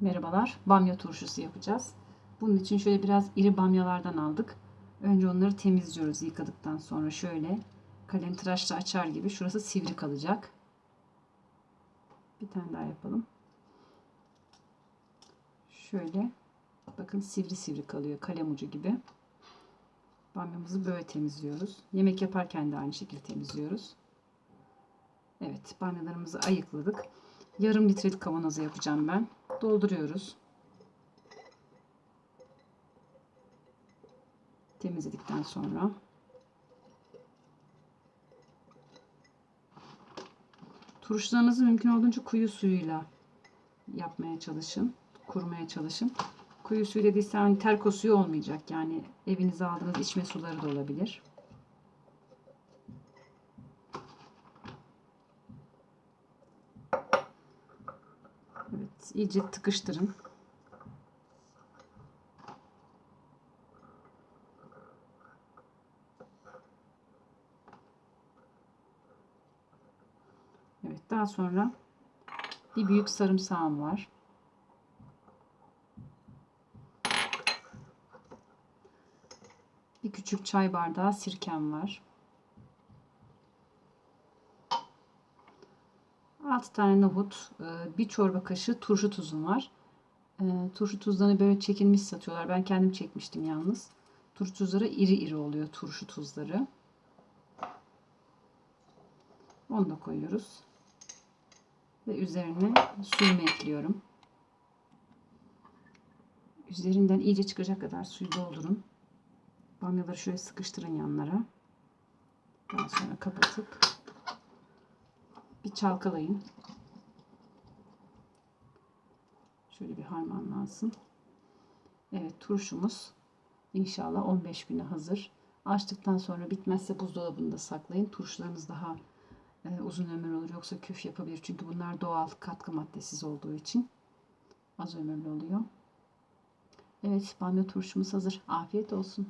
Merhabalar. Bamya turşusu yapacağız. Bunun için şöyle biraz iri bamyalardan aldık. Önce onları temizliyoruz yıkadıktan sonra şöyle kalem tıraşla açar gibi şurası sivri kalacak. Bir tane daha yapalım. Şöyle bakın sivri sivri kalıyor kalem ucu gibi. Bamyamızı böyle temizliyoruz. Yemek yaparken de aynı şekilde temizliyoruz. Evet bamyalarımızı ayıkladık. Yarım litrelik kavanoza yapacağım ben. Dolduruyoruz. Temizledikten sonra turşularınızı mümkün olduğunca kuyu suyuyla yapmaya çalışın. Kurmaya çalışın. Kuyu suyu dediyse hani terko suyu olmayacak. Yani evinize aldığınız içme suları da olabilir. Evet, iyice tıkıştırın. Evet, daha sonra bir büyük sarımsağım var. Bir küçük çay bardağı sirkem var. 6 tane nohut, e, bir çorba kaşığı turşu tuzum var. E, turşu tuzlarını böyle çekilmiş satıyorlar. Ben kendim çekmiştim yalnız. Turşu tuzları iri iri oluyor turşu tuzları. Onu da koyuyoruz. Ve üzerine suyumu ekliyorum. Üzerinden iyice çıkacak kadar suyu doldurun. Bamyaları şöyle sıkıştırın yanlara. Daha sonra kapatıp bir çalkalayın. Şöyle bir harmanlansın. Evet turşumuz inşallah 15 güne hazır. Açtıktan sonra bitmezse buzdolabında saklayın. Turşularınız daha e, uzun ömür olur. Yoksa küf yapabilir. Çünkü bunlar doğal katkı maddesiz olduğu için az ömürlü oluyor. Evet bamya turşumuz hazır. Afiyet olsun.